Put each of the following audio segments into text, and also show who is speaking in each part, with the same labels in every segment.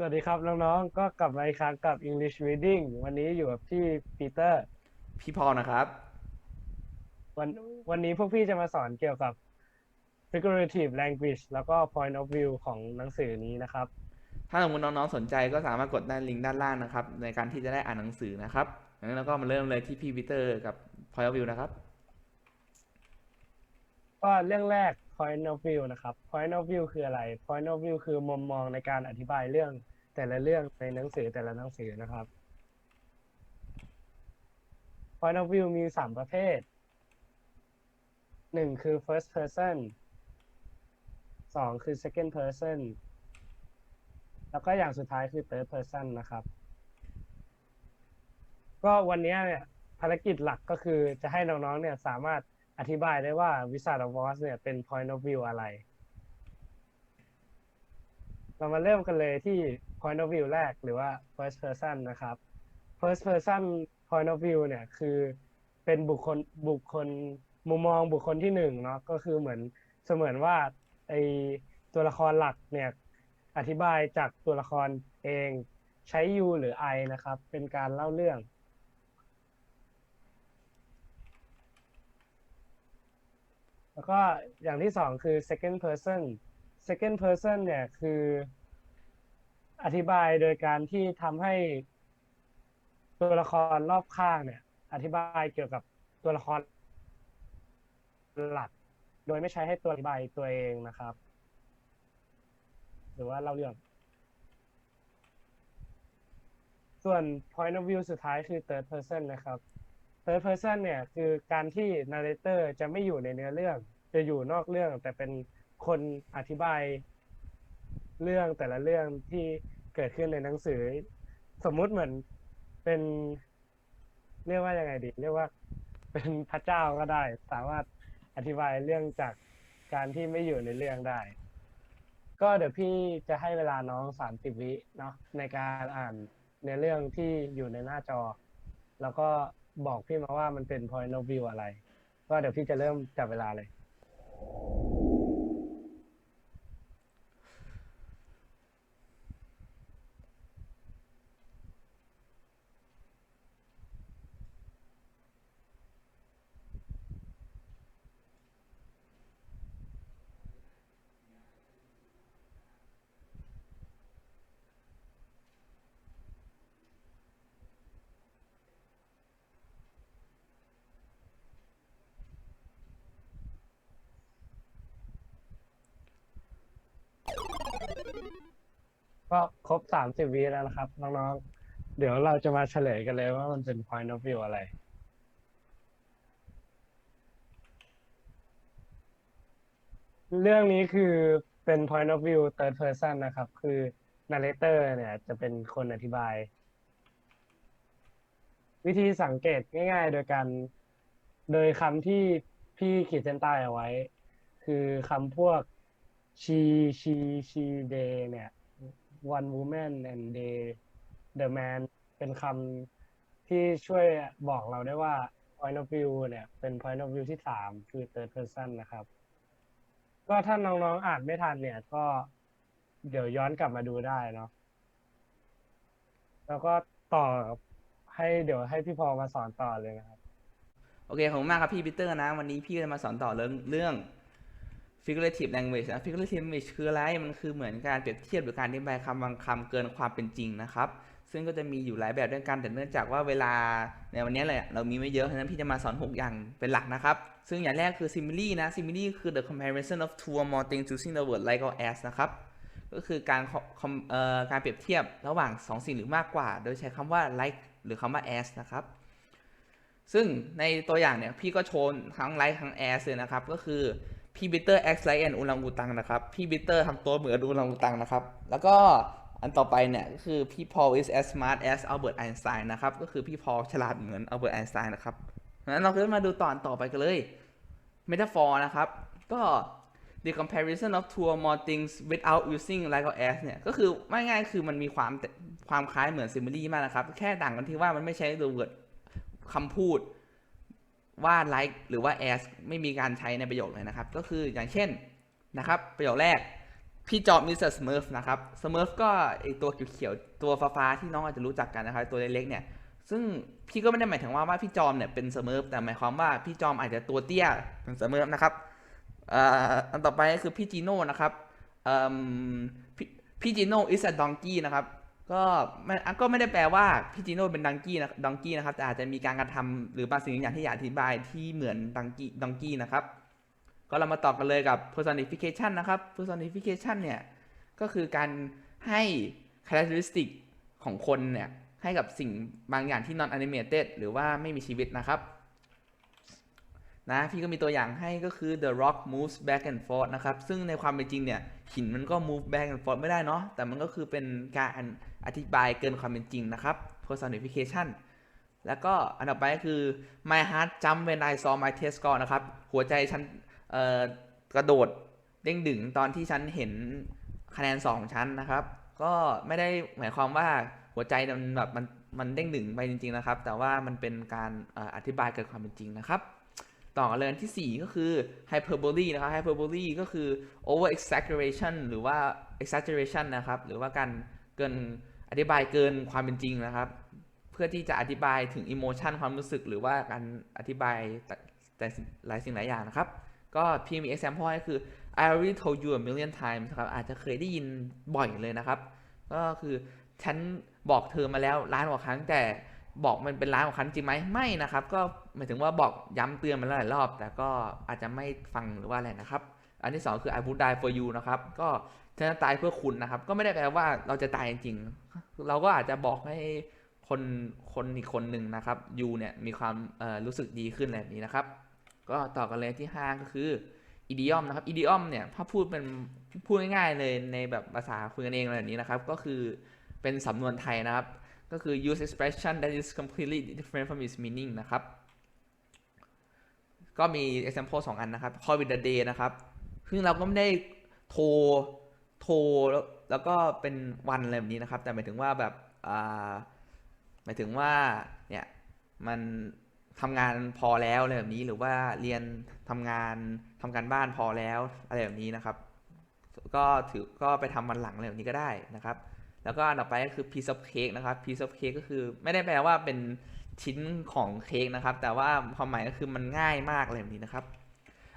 Speaker 1: สวัสดีครับน้องๆ ก็กลับมาอีกครั้งกับ English Reading วันนี้อยู่กับพี่ปีเตอร์
Speaker 2: พี่พอลนะครับ
Speaker 1: วันวันนี้พวกพี่จะมาสอนเกี่ยวกับ figurative language แล้วก็ point of view ของหนังสือนี้นะครับ
Speaker 2: ถ้าสมมติน้องๆ สนใจก็สามารถกดด้านลิงก์ด้านล่างนะครับ ในการที่จะได้อ่านหนังสือนะครับงั้นเราก็มาเริ่มเลยที่พี่ปีเตอร์กับ Point of View นะครับ
Speaker 1: ก็เรื่องแรก point of view นะครับ point of view คืออะไร point of view คือมุมมองในการอธิบายเรื่อง แต่ละเรื่องในหนังสือแต่ละหนังสือนะครับ point of view มีสามประเภทหนึ่งคือ first person สองคือ second person แล้วก็อย่างสุดท้ายคือ third person นะครับ ก็วันนี้เนี่ยภารกิจหลักก็คือจะให้น้องๆเนี่ยสามารถอธิบายได้ว่า Wizard of Oz เนี่ยเป็น point of view อะไร เรามาเริ่มกันเลยที่ point of view แรกหรือว่า first person นะครับ first person point of view เนี่ยคือเป็นบุคคลบุคคลมุมมองบุคคลที่หนึ่งเนาะก็คือเหมือนเสมือนว่าไอตัวละครหลักเนี่ยอธิบายจากตัวละครเองใช้ you หรือ I นะครับ เป็นการเล่าเรื่องแล้วก็อย่างที่สองคือ second person second person เนี่ยคืออธิบายโดยการที่ทำให้ตัวละครรอบข้างเนี่ย อธิบายเกี่ยวกับตัวละครหลัก โดยไม่ใช้ให้ตัวอธิบายตัวเองนะครับ หรือว่าเล่าเรื่อง ส่วน point of view สุดท้ายคือ third person นะครับ third person เนี่ยคือการที่ narrator จะไม่อยู่ในเนื้อเรื่อง จะอยู่นอกเรื่องแต่เป็น คนอธิบายเรื่องแต่ละเรื่องที่เกิดขึ้นในหนังสือ สมมุติเหมือนเป็น เรียกว่ายังไงดี เรียกว่า เป็นพระเจ้าก็ได้ สามารถอธิบายเรื่องจากการที่ไม่อยู่ในเรื่องได้ ก็เดี๋ยวพี่จะให้เวลาน้องสามสิบวิเนาะในการอ่านเนื้อเรื่องที่อยู่ในหน้าจอ แล้วก็บอกพี่มาว่ามันเป็น point of view อะไร ก็เดี๋ยวพี่จะเริ่มจับเวลาเลย ก็ครบสามสิบวิแล้วนะครับ น้องๆ เดี๋ยวเราจะมาเฉลยกันเลยว่ามันเป็น point of view อะไร เรื่องนี้คือเป็น point of view third person นะครับ คือ narrator เนี่ย จะเป็นคนอธิบาย วิธีสังเกตง่ายๆ โดยการโดยคำที่พี่ขีดเส้นใต้เอาไว้ คือคำพวก she she she they เนี่ย one woman and they the man เป็นคำที่ช่วยบอกเราได้ว่า point of view เนี่ย เป็น point of view ที่สามคือ third person นะครับ ก็ถ้าน้องๆอ่านไม่ทันเนี่ย ก็เดี๋ยวย้อนกลับมาดูได้เนาะแล้วก็ต่อให้เดี๋ยวให้พี่พอมาสอนต่อเลยนะครับ
Speaker 2: โอเคขอบคุณมากครับพี่ปีเตอร์นะ วันนี้พี่จะมาสอนต่อเรื่องเรื่อง figurative language นะ figurative language คืออะไร มันคือเหมือนการเปรียบเทียบหรือการอธิบายคำบางคำเกินความเป็นจริงนะครับ ซึ่งก็จะมีอยู่หลายแบบด้วยกัน แต่เนื่องจากว่าเวลาในวันนี้เลยเรามีไม่เยอะ ฉะนั้นพี่จะมาสอน 6 อย่างเป็นหลักนะครับ ซึ่งอย่างแรกคือ simile นะ simile คือ the comparison of two or more things using the word like or as นะครับ ก็คือการเอ่อการเปรียบเทียบระหว่าง 2 สิ่งหรือมากกว่า โดยใช้คำว่า like หรือคำว่า as นะครับซึ่งในตัวอย่างเนี่ยพี่ก็โชว์ทั้ง like ทั้ง as เลยนะครับ ก็คือ พี่บิเตอร์ acts like an อุลังอุตังนะครับ พี่บิเตอร์ทำตัวเหมือนอุลังอุตังนะครับ แล้วก็อันต่อไปเนี่ยก็คือพี่ Paul is as smart as Albert Einstein นะครับ ก็คือพี่พอลฉลาดเหมือน Albert Einstein นะครับงั้นเราก็มาดูตอนต่อไปกันเลย metaphor นะครับ ก็ the comparison of two or more things without using like or as เนี่ยก็คือไม่ง่ายคือมันมีความความคล้ายเหมือน simile มากนะครับ แค่ต่างกันที่ว่ามันไม่ใช้ the word คำพูด ว่า like หรือว่า as ไม่มีการใช้ในประโยคเลยนะครับ ก็คืออย่างเช่นนะครับ ประโยคแรก พี่จอมมิสเตอร์สเมิร์ฟนะครับสมิร์ฟก็ไอตัวเขียวๆตัวฟ้าๆที่น้องอาจจะรู้จักกันนะครับตัวเล็กๆเนี่ยซึ่งพี่ก็ไม่ได้หมายถึงว่าว่าพี่จอมเนี่ยเป็นสมิร์ฟแต่หมายความว่าพี่จอมอาจจะตัวเตี้ยเป็นสมิร์ฟนะครับอ่ออันต่อไปก็คือพี่จีโน่นะครับอ่มพี่พี่จีโน่ is a donkey นะครับ ก็ไม่ก็ไม่ได้แปลว่าพี่จีโน่เป็นดังกี้นะดองกี้นะครับแต่อาจจะมีการกระทำหรือบางสิ่งบางอย่างที่อยากอธิบายที่เหมือนดังกี้ดองกี้นะครับ ก็เรามาต่อกันเลยกับ personification นะครับ personification เนี่ยก็คือการให้ characteristic ของคนเนี่ยให้กับสิ่งบางอย่างที่ non animated หรือว่าไม่มีชีวิตนะครับ นะพี่ก็มีตัวอย่างให้ก็คือ the rock moves back and forth นะครับ ซึ่งในความเป็นจริงเนี่ยหินมันก็ move back and forth ไม่ได้เนาะแต่มันก็คือเป็นการอธิบายเกินความเป็นจริงนะครับ personification แล้วก็อันดับไปก็คือ my heart jump when I saw my test score นะครับ หัวใจฉันกระโดดเด้งดึงตอนที่ฉันเห็นคะแนนสองชั้นนะครับ ก็ไม่ได้หมายความว่าหัวใจมันแบบมันมันเด้งดึงไปจริง ๆนะครับ แต่ว่ามันเป็นการเอ่ออธิบายเกินความเป็นจริงนะครับ ต่อกันเลยที่ 4 ก็คือ hyperbole นะครับ hyperbole ก็คือ over exaggeration หรือว่า exaggeration นะครับ หรือว่าการเกินอธิบายเกินความเป็นจริงนะครับ เพื่อที่จะอธิบายถึง emotion ความรู้สึก หรือว่าการอธิบายแต่หลายสิ่งหลายอย่างนะครับ ก็พี่มี example ให้คือ I already told you a million times ครับอาจจะเคยได้ยินบ่อยเลยนะครับ ก็คือฉันบอกเธอมาแล้วล้านกว่าครั้งแต่ บอกมันเป็นล้านกว่าครั้งจริงไหมไม่นะครับ ก็หมายถึงว่าบอกย้ำเตือนมาแล้วหลายรอบ แต่ก็อาจจะไม่ฟังหรือว่าอะไรนะครับ อันที่สองคือ I would die for you นะครับ ก็ฉันจะตายเพื่อคุณนะครับ ก็ไม่ได้แปลว่าเราจะตายจริงเราก็อาจจะบอกให้คนคนอีกคนหนึ่งนะครับยูเนี่ยมีความรู้สึกดีขึ้นอะไรแบบนี้นะครับ ก็ต่อกันเลยที่ห้าก็คือ idiom นะครับ idiom เนี่ยถ้าพูดเป็นพูดง่ายๆเลยในแบบภาษาคุยกันเองอะไรแบบนี้นะครับ ก็คือเป็นสำนวนไทยนะครับ ก็คือ use expression that is completely different from its meaning นะครับ ก็มี example สองอันนะครับ call with the day นะครับ ซึ่งเราก็ไม่ได้โทร โทร แล้วแล้วก็เป็นวันอะไรแบบนี้นะครับ แต่หมายถึงว่าแบบอ่าหมายถึงว่า เนี่ย มันทำงานพอแล้วอะไรแบบนี้ หรือว่าเรียนทำงานทำการบ้านพอแล้วอะไรแบบนี้นะครับ ก็ถือ ก็ไปทำวันหลังอะไรแบบนี้ก็ได้นะครับ แล้วก็อันต่อไปก็คือ piece of cake นะครับ piece of cake ก็คือไม่ได้แปลว่าเป็นชิ้นของเค้กนะครับ แต่ว่าความหมายก็คือมันง่ายมากอะไรแบบนี้นะครับ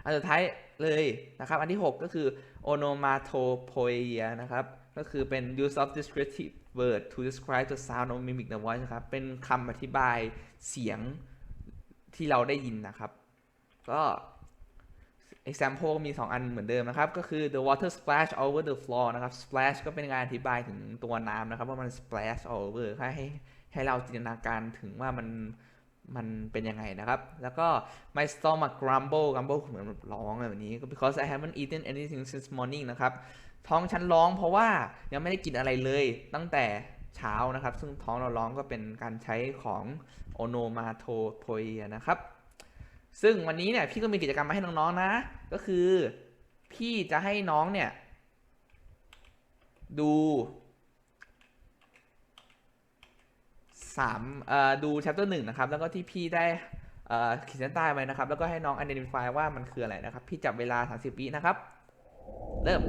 Speaker 2: อันสุดท้ายเลยนะครับ อันที่ 6 ก็คือ onomatopoeia นะครับ ก็คือเป็น use of descriptive word to describe the sound or mimic the voice นะครับ เป็นคำอธิบายเสียงที่เราได้ยินนะครับ ก็ example มี 2 อันเหมือนเดิมนะครับ ก็คือ the water splash over the floor นะครับ splash ก็เป็นการอธิบายถึงตัวน้ำนะครับ ว่ามัน splash over ให้ให้เราจินตนาการถึงว่ามันมันเป็นยังไงนะครับ แล้วก็ my stomach grumble grumble เหมือนแบบร้องอะไรแบบนี้ก็ because I haven't eaten anything since morning นะครับ ท้องฉันร้องเพราะว่ายังไม่ได้กินอะไรเลยตั้งแต่เช้านะครับ ซึ่งท้องเราร้องก็เป็นการใช้ของ onomatopoeia นะครับ ซึ่งวันนี้เนี่ยพี่ก็มีกิจกรรมมาให้น้องๆนะ ก็คือพี่จะให้น้องเนี่ย ดูสามเอ่อดู chapter หนึ่งนะครับ แล้วก็ที่พี่ได้เอ่อขีดเส้นใต้ไว้นะครับ แล้วก็ให้น้อง identify ว่ามันคืออะไรนะครับ พี่จับเวลา 30วินะครับ เริ่ม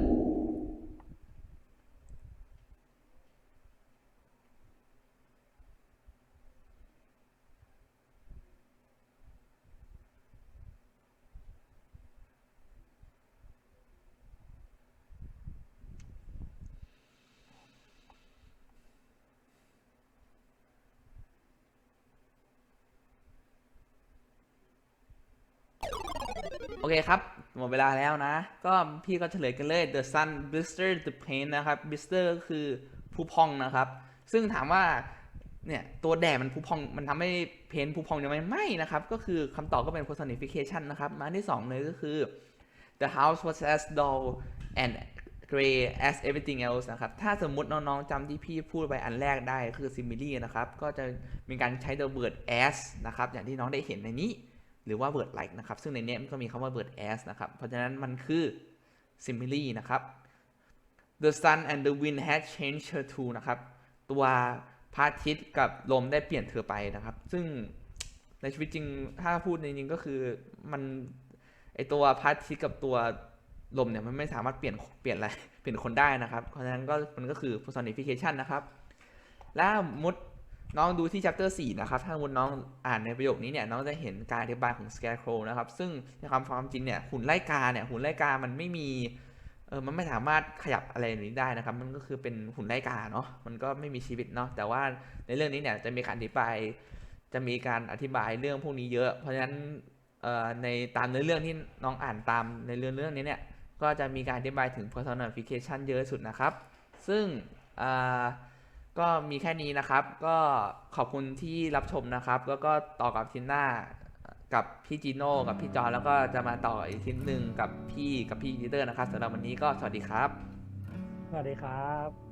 Speaker 2: โอเคครับ หมดเวลาแล้วนะ ก็พี่ก็เฉลยกันเลย the sun blister the paint นะครับ blister ก็คือผู้พองนะครับ ซึ่งถามว่าเนี่ยตัวแดดมันผู้พองมันทำให้เพนผู้พองยังไงไม่นะครับ ก็คือคำตอบก็เป็น personification นะครับ มาที่ 2 เลยก็คือ the house was as dull and gray as everything else นะครับ ถ้าสมมุติน้องๆจำที่พี่พูดไปอันแรกได้คือ simile นะครับ ก็จะมีการใช้ the word as นะครับ อย่างที่น้องได้เห็นในนี้ หรือว่า word like นะครับ ซึ่งในนี้มันก็มีคำว่า word as นะครับ เพราะฉะนั้นมันคือ simile นะครับ the sun and the wind had changed her too นะครับ ตัวพระอาทิตย์กับลมได้เปลี่ยนเธอไปนะครับ ซึ่งในชีวิตจริง ถ้าพูดจริงๆก็คือมันไอตัวพระอาทิตย์กับตัวลมเนี่ยมันไม่สามารถเปลี่ยนเปลี่ยนอะไรเปลี่ยนคนได้นะครับ เพราะฉะนั้นก็มันก็คือ personification นะครับ แล้วมุด น้องดูที่ chapter 4 นะครับ ถ้ามุดน้องอ่านในประโยคนี้เนี่ย น้องจะเห็นการอธิบายของ scarecrow นะครับ ซึ่งในความความจริงเนี่ย หุ่นไล่กาเนี่ย หุ่นไล่กามันไม่มี เออ มันไม่สามารถขยับอะไรนี้ได้นะครับ มันก็คือเป็นหุ่นไล่กาเนาะ มันก็ไม่มีชีวิตเนาะ แต่ว่าในเรื่องนี้เนี่ย จะมีการอธิบาย จะมีการอธิบายเรื่องพวกนี้เยอะ เพราะฉะนั้น เอ่อ ในตามเนื้อเรื่องที่น้องอ่านตามในเรื่องเรื่องนี้เนี่ย ก็จะมีการอธิบายถึง personification เยอะสุดนะครับ ซึ่ง อ่า ก็มีแค่นี้นะครับ ก็ขอบคุณที่รับชมนะครับ แล้วก็ต่อกับทินหน้ากับพี่จีโน่กับพี่จอนแล้วก็จะมาต่ออีกทีหนึ่งกับพี่กับพี่ดีเตอร์นะครับสำหรับวันนี้ก็สวัสดีครับ
Speaker 1: สวัสดีครับ